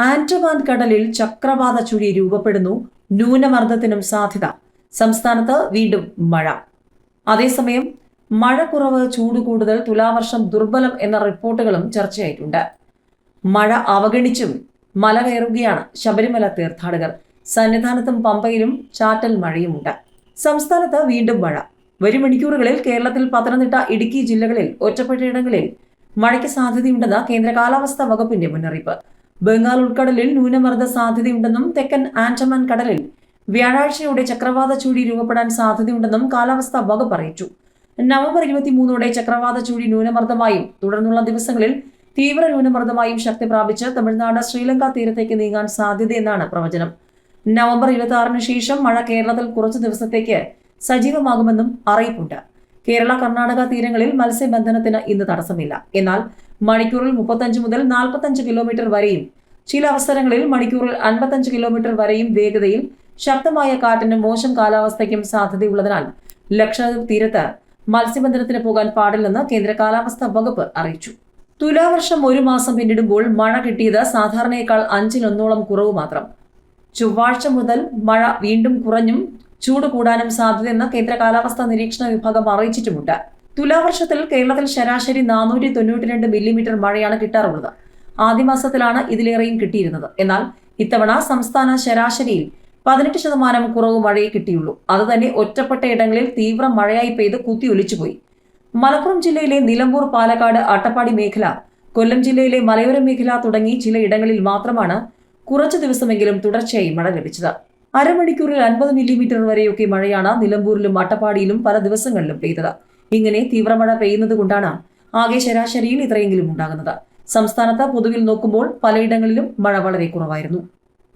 ആൻഡമാൻ കടലിൽ ചക്രവാത ചുഴി രൂപപ്പെടുന്നു. ന്യൂനമർദ്ദത്തിനും സാധ്യത. സംസ്ഥാനത്ത് വീണ്ടും മഴ. അതേസമയം മഴ കുറവ് ചൂട് കൂടുതൽ തുലാവർഷം ദുർബലം എന്ന റിപ്പോർട്ടുകളും ചർച്ചയായിട്ടുണ്ട്. മഴ അവഗണിച്ചും മല കയറുകയാണ് ശബരിമല തീർത്ഥാടകർ. സന്നിധാനത്തും പമ്പയിലും ചാറ്റൽ മഴയുമുണ്ട്. സംസ്ഥാനത്ത് വീണ്ടും മഴ. വരും മണിക്കൂറുകളിൽ കേരളത്തിൽ പത്തനംതിട്ട ഇടുക്കി ജില്ലകളിൽ ഒറ്റപ്പെട്ടയിടങ്ങളിൽ മഴയ്ക്ക് സാധ്യതയുണ്ടെന്ന് കേന്ദ്ര കാലാവസ്ഥാ വകുപ്പിന്റെ മുന്നറിയിപ്പ്. ബംഗാൾ ഉൾക്കടലിൽ ന്യൂനമർദ്ദ സാധ്യതയുണ്ടെന്നും തെക്കൻ ആൻഡമാൻ കടലിൽ വ്യാഴാഴ്ചയോടെ ചക്രവാത ചുഴി രൂപപ്പെടാൻ സാധ്യതയുണ്ടെന്നും കാലാവസ്ഥാ വകുപ്പ് അറിയിച്ചു. നവംബർ ഇരുപത്തിമൂന്നോടെ ചക്രവാത ചുഴി ന്യൂനമർദ്ദമായും തുടർന്നുള്ള ദിവസങ്ങളിൽ തീവ്ര ന്യൂനമർദ്ദമായും ശക്തി പ്രാപിച്ച് തമിഴ്നാട് ശ്രീലങ്ക തീരത്തേക്ക് നീങ്ങാൻ സാധ്യതയെന്നാണ് പ്രവചനം. നവംബർ ഇരുപത്തി ആറിന് ശേഷം മഴ കേരളത്തിൽ കുറച്ചു ദിവസത്തേക്ക് സജീവമാകുമെന്നും അറിയിപ്പുണ്ട്. കേരള കർണാടക തീരങ്ങളിൽ മത്സ്യബന്ധനത്തിന് ഇന്ന് തടസ്സമില്ല. എന്നാൽ മണിക്കൂറിൽ മുപ്പത്തഞ്ച് മുതൽ നാൽപ്പത്തഞ്ച് കിലോമീറ്റർ വരെയും ചില അവസരങ്ങളിൽ മണിക്കൂറിൽ അൻപത്തഞ്ച് കിലോമീറ്റർ വരെയും വേഗതയിൽ ശക്തമായ കാറ്റിനും മോശം കാലാവസ്ഥയ്ക്കും സാധ്യതയുള്ളതിനാൽ ലക്ഷദ്വീപ് തീരത്ത് മത്സ്യബന്ധനത്തിന് പോകാൻ പാടില്ലെന്ന് കേന്ദ്ര കാലാവസ്ഥാ വകുപ്പ് അറിയിച്ചു. തുലാവർഷം ഒരു മാസം പിന്നിടുമ്പോൾ മഴ കിട്ടിയത് സാധാരണയേക്കാൾ അഞ്ചിലൊന്നോളം കുറവ് മാത്രം. ചൊവ്വാഴ്ച മുതൽ മഴ വീണ്ടും കുറഞ്ഞും ചൂട് കൂടാനും സാധ്യതയെന്ന് കേന്ദ്ര കാലാവസ്ഥാ നിരീക്ഷണ വിഭാഗം അറിയിച്ചിട്ടുമുണ്ട്. തുലാവർഷത്തിൽ കേരളത്തിൽ ശരാശരി നാനൂറ്റി തൊണ്ണൂറ്റി രണ്ട് മില്ലിമീറ്റർ മഴയാണ് കിട്ടാറുള്ളത്. ആദ്യമാസത്തിലാണ് ഇതിലേറെയും കിട്ടിയിരുന്നത്. എന്നാൽ ഇത്തവണ സംസ്ഥാന ശരാശരിയിൽ പതിനെട്ട് ശതമാനം കുറവ് മഴയെ കിട്ടിയുള്ളൂ. അത് തന്നെ ഒറ്റപ്പെട്ട ഇടങ്ങളിൽ തീവ്ര മഴയായി പെയ്ത് കുത്തിയൊലിച്ചുപോയി മലപ്പുറം ജില്ലയിലെ നിലമ്പൂർ പാലക്കാട് അട്ടപ്പാടി മേഖല കൊല്ലം ജില്ലയിലെ മലയോര മേഖല തുടങ്ങി ചില ഇടങ്ങളിൽ മാത്രമാണ് കുറച്ചു ദിവസമെങ്കിലും തുടർച്ചയായി മഴ ലഭിച്ചത്. അരമണിക്കൂറിൽ അൻപത് മില്ലിമീറ്റർ വരെയൊക്കെ മഴയാണ് നിലമ്പൂരിലും അട്ടപ്പാടിയിലും പല ദിവസങ്ങളിലും പെയ്തത്. ഇങ്ങനെ തീവ്രമഴ പെയ്യുന്നത് കൊണ്ടാണ് ആകെ ശരാശരിയിൽ ഇത്രയെങ്കിലും ഉണ്ടാകുന്നത്. സംസ്ഥാനത്ത് പൊതുവിൽ നോക്കുമ്പോൾ പലയിടങ്ങളിലും മഴ വളരെ കുറവായിരുന്നു.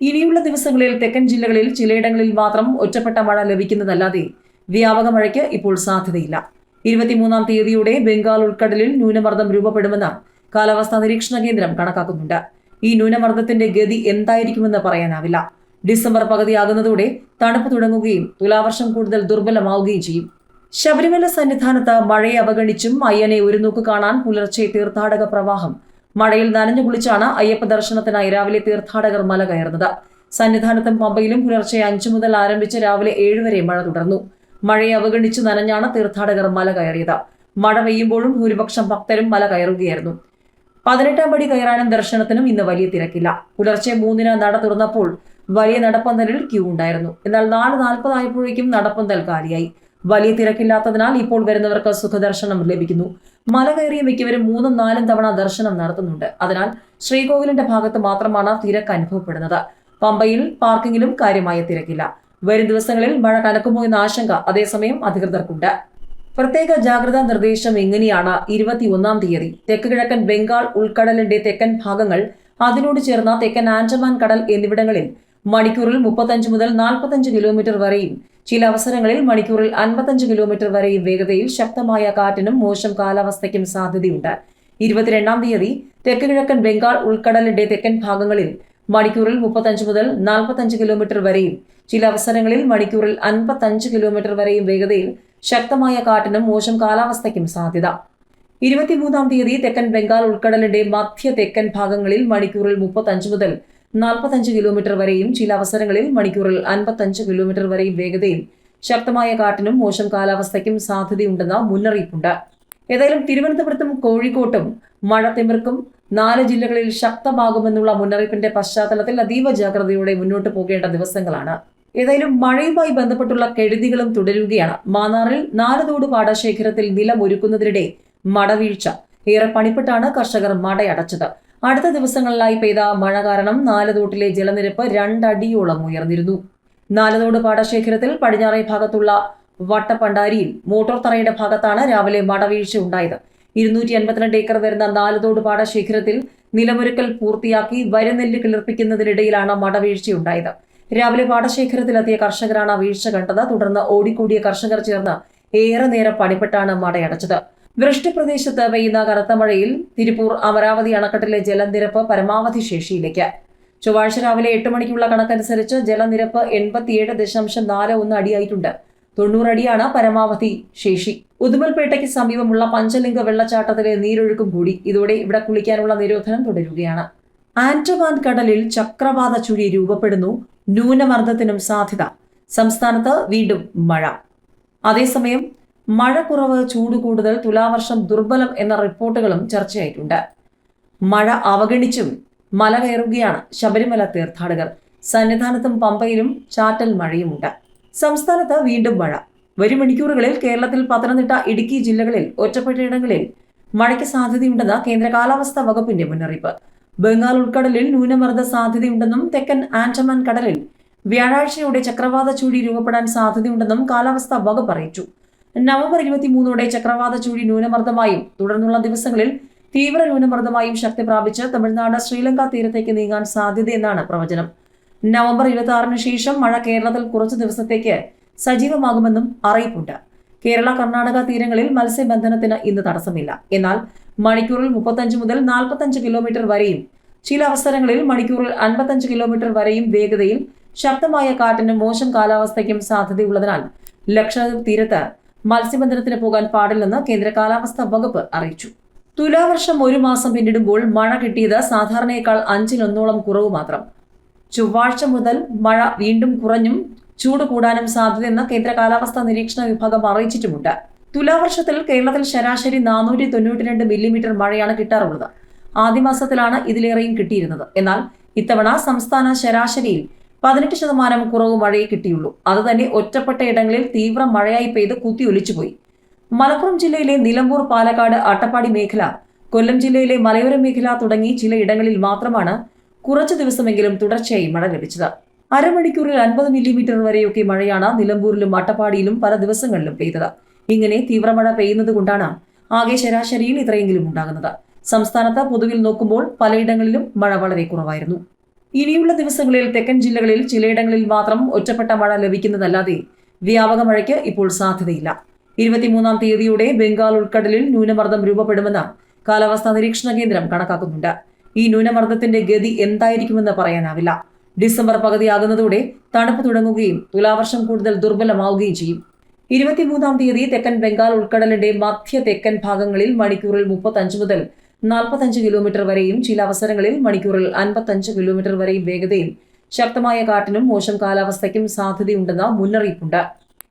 ഇനിയുള്ള ദിവസങ്ങളിൽ തെക്കൻ ജില്ലകളിൽ ചിലയിടങ്ങളിൽ മാത്രം ഒറ്റപ്പെട്ട മഴ ലഭിക്കുന്നതല്ലാതെ വ്യാപക മഴയ്ക്ക് ഇപ്പോൾ സാധ്യതയില്ല. ഇരുപത്തിമൂന്നാം തീയതിയോടെ ബംഗാൾ ഉൾക്കടലിൽ ന്യൂനമർദ്ദം രൂപപ്പെടുമെന്ന് കാലാവസ്ഥാ നിരീക്ഷണ കേന്ദ്രം കണക്കാക്കുന്നുണ്ട്. ഈ ന്യൂനമർദ്ദത്തിന്റെ ഗതി എന്തായിരിക്കുമെന്ന് പറയാനാവില്ല. ഡിസംബർ പകുതിയാകുന്നതോടെ തണുപ്പ് തുടങ്ങുകയും തുലാവർഷം കൂടുതൽ ദുർബലമാവുകയും ചെയ്യും. ശബരിമല സന്നിധാനത്ത് മഴയെ അവഗണിച്ചും അയ്യനെ ഒരു നോക്ക് കാണാൻ പുലർച്ചെ തീർത്ഥാടക പ്രവാഹം. മഴയിൽ നനഞ്ഞു കുളിച്ചാണ് അയ്യപ്പ ദർശനത്തിനായി രാവിലെ തീർത്ഥാടകർ മല കയറുന്നത്. സന്നിധാനത്തും പമ്പയിലും പുലർച്ചെ അഞ്ചു മുതൽ ആരംഭിച്ച് രാവിലെ ഏഴ് വരെ മഴ തുടർന്നു. മഴയെ അവഗണിച്ചു നനഞ്ഞാണ് തീർത്ഥാടകർ മല കയറിയത്. മഴ പെയ്യുമ്പോഴും ഭൂരിപക്ഷം ഭക്തരും മല കയറുകയായിരുന്നു. പതിനെട്ടാം പടി കയറാനും ദർശനത്തിനും ഇന്ന് വലിയ തിരക്കില്ല. പുലർച്ചെ മൂന്നിന് നട തുറന്നപ്പോൾ വലിയ നടപ്പന്തലിൽ ക്യൂ ഉണ്ടായിരുന്നു. എന്നാൽ നാല് നാൽപ്പതായപ്പോഴേക്കും നടപ്പന്തൽ കാലിയായി. വലിയ തിരക്കില്ലാത്തതിനാൽ ഇപ്പോൾ വരുന്നവർക്ക് സുഖദർശനം ലഭിക്കുന്നു. മല കയറിയ മിക്കവരും മൂന്നും നാലും തവണ ദർശനം നടത്തുന്നുണ്ട്. അതിനാൽ ശ്രീകോവിലിന്റെ ഭാഗത്ത് മാത്രമാണ് തിരക്ക് അനുഭവപ്പെടുന്നത്. പമ്പയിൽ പാർക്കിങ്ങിലും കാര്യമായ തിരക്കില്ല. വരും ദിവസങ്ങളിൽ മഴ കനക്കുമോ എന്ന ആശങ്ക അതേസമയം അധികൃതർക്കുണ്ട്. പ്രത്യേക ജാഗ്രതാ നിർദ്ദേശം ഇങ്ങനെയാണ് ഇരുപത്തിയൊന്നാം തീയതി? തെക്ക് കിഴക്കൻ ബംഗാൾ ഉൾക്കടലിന്റെ തെക്കൻ ഭാഗങ്ങൾ അതിനോട് ചേർന്ന തെക്കൻ ആൻഡമാൻ കടൽ എന്നിവിടങ്ങളിൽ മണിക്കൂറിൽ മുപ്പത്തഞ്ച് മുതൽ നാൽപ്പത്തഞ്ച് കിലോമീറ്റർ വരെയും ചില അവസരങ്ങളിൽ മണിക്കൂറിൽ അൻപത്തഞ്ച് കിലോമീറ്റർ വരെ വേഗതയിൽ ശക്തമായ കാറ്റിനും മോശം കാലാവസ്ഥയ്ക്കും സാധ്യതയുണ്ട്. ഇരുപത്തിരണ്ടാം തീയതി തെക്ക് കിഴക്കൻ ബംഗാൾ ഉൾക്കടലിന്റെ തെക്കൻ ഭാഗങ്ങളിൽ മണിക്കൂറിൽ മുപ്പത്തഞ്ച് മുതൽ നാൽപ്പത്തഞ്ച് കിലോമീറ്റർ വരെയും ചില അവസരങ്ങളിൽ മണിക്കൂറിൽ അൻപത്തഞ്ച് കിലോമീറ്റർ വരെയും വേഗതയിൽ ശക്തമായ കാറ്റിനും മോശം കാലാവസ്ഥയ്ക്കും സാധ്യത. ഇരുപത്തിമൂന്നാം തീയതി തെക്കൻ ബംഗാൾ ഉൾക്കടലിന്റെ മധ്യ തെക്കൻ ഭാഗങ്ങളിൽ മണിക്കൂറിൽ മുപ്പത്തഞ്ച് മുതൽ നാൽപ്പത്തഞ്ച് കിലോമീറ്റർ വരെയും ചില അവസരങ്ങളിൽ മണിക്കൂറിൽ അൻപത്തഞ്ച് കിലോമീറ്റർ വരെയും വേഗതയിൽ ശക്തമായ കാറ്റിനും മോശം കാലാവസ്ഥയ്ക്കും സാധ്യതയുണ്ടെന്ന മുന്നറിയിപ്പുണ്ട്. ഏതായാലും തിരുവനന്തപുരത്തും കോഴിക്കോട്ടും മഴ തിമിർക്കും. നാല് ജില്ലകളിൽ ശക്തമാകുമെന്നുള്ള മുന്നറിയിപ്പിന്റെ പശ്ചാത്തലത്തിൽ അതീവ ജാഗ്രതയോടെ മുന്നോട്ട് പോകേണ്ട ദിവസങ്ങളാണ്. ഏതായാലും മഴയുമായി ബന്ധപ്പെട്ടുള്ള കെടുതികളും തുടരുകയാണ്. മാന്നാറിൽ നാലുതോട് പാടശേഖരത്തിൽ നിലമൊരുക്കുന്നതിനിടെ മടവീഴ്ച. ഏറെ പണിപ്പെട്ടാണ് കർഷകർ മടയടച്ചത്. അടുത്ത ദിവസങ്ങളിലായി പെയ്ത മഴ കാരണം നാലതോട്ടിലെ ജലനിരപ്പ് രണ്ടടിയോളം ഉയർന്നിരുന്നു. നാലതോട് പാടശേഖരത്തിൽ പടിഞ്ഞാറേ ഭാഗത്തുള്ള വട്ടപ്പണ്ടാരിയിൽ മോട്ടോർ തറയുടെ ഭാഗത്താണ് രാവിലെ മടവീഴ്ച ഉണ്ടായത്. ഇരുന്നൂറ്റി എൺപത്തിരണ്ട് ഏക്കർ വരുന്ന നാലതോട് പാടശേഖരത്തിൽ നിലമൊരുക്കൽ പൂർത്തിയാക്കി വരനെല്ല് കിളിർപ്പിക്കുന്നതിനിടയിലാണ് മടവീഴ്ചയുണ്ടായത്. രാവിലെ പാടശേഖരത്തിലെത്തിയ കർഷകരാണ് വീഴ്ച കണ്ടത്. തുടർന്ന് ഓടിക്കൂടിയ കർഷകർ ചേർന്ന് ഏറെ നേരം പണിപ്പെട്ടാണ് മടയടച്ചത്. വൃഷ്ടിപ്രദേശത്ത് പെയ്യുന്ന കനത്ത മഴയിൽ തിരുപ്പൂർ അമരാവതി അണക്കെട്ടിലെ ജലനിരപ്പ് പരമാവധി ശേഷിയിലേക്ക്. ചൊവ്വാഴ്ച രാവിലെ എട്ട് മണിക്കുള്ള കണക്കനുസരിച്ച് ജലനിരപ്പ് എൺപത്തിയേഴ് ദശാംശം നാല് ഒന്ന് അടിയായിട്ടുണ്ട്. തൊണ്ണൂറ് അടിയാണ് പരമാവധി ശേഷി. ഉദുമൽപേട്ടയ്ക്ക് സമീപമുള്ള പഞ്ചലിംഗ വെള്ളച്ചാട്ടത്തിലെ നീരൊഴുക്കും കൂടി ഇതോടെ ഇവിടെ കുളിക്കാനുള്ള നിരോധനം തുടരുകയാണ്. ആൻഡമാൻ കടലിൽ ചക്രവാത ചുഴി രൂപപ്പെടുന്നു. ന്യൂനമർദ്ദത്തിനും സാധ്യത. സംസ്ഥാനത്ത് വീണ്ടും മഴ. അതേസമയം മഴ കുറവ് ചൂട് കൂടുതൽ തുലാവർഷം ദുർബലം എന്ന റിപ്പോർട്ടുകളും ചർച്ചയായിട്ടുണ്ട്. മഴ അവഗണിച്ചും മല കയറുകയാണ് ശബരിമല തീർത്ഥാടകർ. സന്നിധാനത്തും പമ്പയിലും ചാറ്റൽ മഴയുമുണ്ട്. സംസ്ഥാനത്ത് വീണ്ടും മഴ. വരും മണിക്കൂറുകളിൽ കേരളത്തിൽ പത്തനംതിട്ട ഇടുക്കി ജില്ലകളിൽ ഒറ്റപ്പെട്ടയിടങ്ങളിൽ മഴയ്ക്ക് സാധ്യതയുണ്ടെന്ന് കേന്ദ്ര കാലാവസ്ഥാ വകുപ്പിന്റെ മുന്നറിയിപ്പ്. ബംഗാൾ ഉൾക്കടലിൽ ന്യൂനമർദ്ദ സാധ്യതയുണ്ടെന്നും തെക്കൻ ആൻഡമാൻ കടലിൽ വ്യാഴാഴ്ചയോടെ ചക്രവാത ചുഴി രൂപപ്പെടാൻ സാധ്യതയുണ്ടെന്നും കാലാവസ്ഥാ വകുപ്പ് അറിയിച്ചു. നവംബർ ഇരുപത്തിമൂന്നോടെ ചക്രവാത ചുഴി ന്യൂനമർദ്ദമായും തുടർന്നുള്ള ദിവസങ്ങളിൽ തീവ്ര ന്യൂനമർദ്ദമായും ശക്തി പ്രാപിച്ച് തമിഴ്നാട് ശ്രീലങ്ക തീരത്തേക്ക് നീങ്ങാൻ സാധ്യതയെന്നാണ് പ്രവചനം. നവംബർ ഇരുപത്തി ആറിന് ശേഷം മഴ കേരളത്തിൽ കുറച്ചു ദിവസത്തേക്ക് സജീവമാകുമെന്നും അറിയിപ്പുണ്ട്. കേരള കർണാടക തീരങ്ങളിൽ മത്സ്യബന്ധനത്തിന് ഇന്ന് തടസ്സമില്ല. എന്നാൽ മണിക്കൂറിൽ മുപ്പത്തഞ്ച് മുതൽ നാൽപ്പത്തഞ്ച് കിലോമീറ്റർ വരെയും ചില അവസരങ്ങളിൽ മണിക്കൂറിൽ അൻപത്തഞ്ച് കിലോമീറ്റർ വരെയും വേഗതയിൽ ശക്തമായ കാറ്റിനും മോശം കാലാവസ്ഥയ്ക്കും സാധ്യതയുള്ളതിനാൽ ലക്ഷദ്വീപ് തീരത്ത് മത്സ്യബന്ധനത്തിന് പോകാൻ പാടില്ലെന്ന് കേന്ദ്ര കാലാവസ്ഥാ വകുപ്പ് അറിയിച്ചു. തുലാവർഷം ഒരു മാസം പിന്നിടുമ്പോൾ മഴ കിട്ടിയത് സാധാരണയേക്കാൾ അഞ്ചിലൊന്നോളം കുറവ് മാത്രം. ചൊവ്വാഴ്ച മുതൽ മഴ വീണ്ടും കുറഞ്ഞും ചൂട് കൂടാനും സാധ്യതയെന്ന് കേന്ദ്ര കാലാവസ്ഥാ നിരീക്ഷണ വിഭാഗം അറിയിച്ചിട്ടുമുണ്ട്. തുലാവർഷത്തിൽ കേരളത്തിൽ ശരാശരി നാനൂറ്റി തൊണ്ണൂറ്റിരണ്ട് മില്ലിമീറ്റർ മഴയാണ് കിട്ടാറുള്ളത്. ആദ്യ മാസത്തിലാണ് ഇതിലേറെയും കിട്ടിയിരുന്നത്. എന്നാൽ ഇത്തവണ സംസ്ഥാന ശരാശരിയിൽ പതിനെട്ട് ശതമാനം കുറവ് മഴയെ കിട്ടിയുള്ളൂ. അത് തന്നെ ഒറ്റപ്പെട്ട ഇടങ്ങളിൽ തീവ്ര മഴയായി പെയ്ത് കുത്തി ഒലിച്ചുപോയി. മലപ്പുറം ജില്ലയിലെ നിലമ്പൂർ പാലക്കാട് അട്ടപ്പാടി മേഖല കൊല്ലം ജില്ലയിലെ മലയോര മേഖല തുടങ്ങി ചില ഇടങ്ങളിൽ മാത്രമാണ് കുറച്ചു ദിവസമെങ്കിലും തുടർച്ചയായി മഴ ലഭിച്ചത്. അരമണിക്കൂറിൽ അൻപത് മില്ലിമീറ്റർ വരെയൊക്കെ മഴയാണ് നിലമ്പൂരിലും അട്ടപ്പാടിയിലും പല ദിവസങ്ങളിലും പെയ്തത്. ഇങ്ങനെ തീവ്രമഴ പെയ്യുന്നത് കൊണ്ടാണ് ആകെ ശരാശരിയിൽ ഇത്രയെങ്കിലും ഉണ്ടാകുന്നത്. സംസ്ഥാനത്ത് പൊതുവിൽ നോക്കുമ്പോൾ പലയിടങ്ങളിലും മഴ വളരെ കുറവായിരുന്നു. ഇനിയുള്ള ദിവസങ്ങളിൽ തെക്കൻ ജില്ലകളിൽ ചിലയിടങ്ങളിൽ മാത്രം ഒറ്റപ്പെട്ട മഴ ലഭിക്കുന്നതല്ലാതെ വ്യാപക മഴയ്ക്ക് ഇപ്പോൾ സാധ്യതയില്ല. ഇരുപത്തിമൂന്നാം തീയതിയോടെ ബംഗാൾ ഉൾക്കടലിൽ ന്യൂനമർദ്ദം രൂപപ്പെടുമെന്ന് കാലാവസ്ഥാ നിരീക്ഷണ കേന്ദ്രം കണക്കാക്കുന്നുണ്ട്. ഈ ന്യൂനമർദ്ദത്തിന്റെ ഗതി എന്തായിരിക്കുമെന്ന് പറയാനാവില്ല. ഡിസംബർ പകുതിയാകുന്നതോടെ തണുപ്പ് തുടങ്ങുകയും തുലാവർഷം കൂടുതൽ ദുർബലമാവുകയും ചെയ്യും. ഇരുപത്തിമൂന്നാം തീയതി തെക്കൻ ബംഗാൾ ഉൾക്കടലിന്റെ മധ്യ തെക്കൻ ഭാഗങ്ങളിൽ മണിക്കൂറിൽ മുപ്പത്തഞ്ച് മുതൽ നാൽപ്പത്തഞ്ച് കിലോമീറ്റർ വരെയും ചില അവസരങ്ങളിൽ മണിക്കൂറിൽ അൻപത്തഞ്ച് കിലോമീറ്റർ വരെയും വേഗതയിൽ ശക്തമായ കാറ്റിനും മോശം കാലാവസ്ഥയ്ക്കും സാധ്യതയുണ്ടെന്ന മുന്നറിയിപ്പുണ്ട്.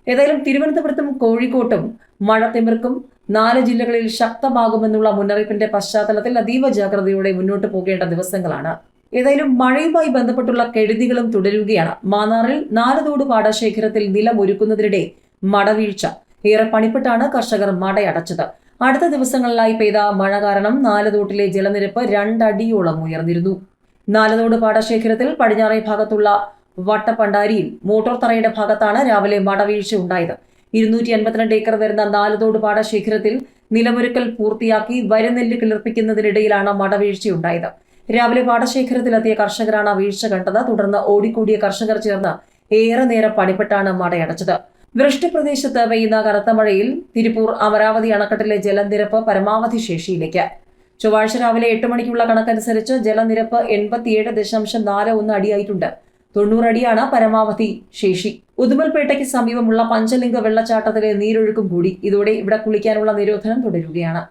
ഏതായാലും തിരുവനന്തപുരത്തും കോഴിക്കോട്ടും മഴ തിമിർക്കും. നാല് ജില്ലകളിൽ ശക്തമാകുമെന്നുള്ള മുന്നറിയിപ്പിന്റെ പശ്ചാത്തലത്തിൽ അതീവ ജാഗ്രതയോടെ മുന്നോട്ട് പോകേണ്ട ദിവസങ്ങളാണ്. ഏതായാലും മഴയുമായി ബന്ധപ്പെട്ടുള്ള കെടുതികളും തുടരുകയാണ്. മാന്നാറിൽ നാലുതോട് പാടശേഖരത്തിൽ നിലമൊരുക്കുന്നതിനിടെ മടവീഴ്ച. ഏറെ പണിപ്പെട്ടാണ് കർഷകർ മടയടച്ചത്. അടുത്ത ദിവസങ്ങളിലായി പെയ്ത മഴ കാരണം നാലുതോട്ടിലെ ജലനിരപ്പ് രണ്ടടിയോളം ഉയർന്നിരുന്നു. നാലുതോട് പാടശേഖരത്തിൽ പടിഞ്ഞാറേ ഭാഗത്തുള്ള വട്ടപ്പണ്ടാരിയിൽ മോട്ടോർ തറയുടെ ഭാഗത്താണ് രാവിലെ മടവീഴ്ച ഉണ്ടായത്. ഇരുന്നൂറ്റി എൺപത്തിരണ്ട് ഏക്കർ വരുന്ന നാലുതോട് പാടശേഖരത്തിൽ നിലമൊരുക്കൽ പൂർത്തിയാക്കി വരനെല്ല് കിളിർപ്പിക്കുന്നതിനിടയിലാണ് മടവീഴ്ചയുണ്ടായത് രാവിലെ പാടശേഖരത്തിലെത്തിയ കർഷകരാണ് വീഴ്ച കണ്ടത്. തുടർന്ന് ഓടിക്കൂടിയ കർഷകർ ചേർന്ന് ഏറെ നേരം പണിപ്പെട്ടാണ് മടയടച്ചത് വൃഷ്ടിപ്രദേശത്ത് പെയ്യുന്ന കനത്ത മഴയിൽ തിരുപ്പൂർ അമരാവതി അണക്കെട്ടിലെ ജലനിരപ്പ് പരമാവധി ശേഷിയിലേക്ക്. ചൊവ്വാഴ്ച രാവിലെ എട്ട് മണിക്കുള്ള കണക്കനുസരിച്ച് ജലനിരപ്പ് എൺപത്തിയേഴ് ദശാംശം നാല് ഒന്ന് അടിയായിട്ടുണ്ട്. തൊണ്ണൂറ് അടിയാണ് പരമാവധി ശേഷി. ഉദുമൽപേട്ടയ്ക്ക് സമീപമുള്ള പഞ്ചലിംഗ വെള്ളച്ചാട്ടത്തിലെ നീരൊഴുക്കും കൂടി. ഇതോടെ ഇവിടെ കുളിക്കാനുള്ള നിരോധനം തുടരുകയാണ്.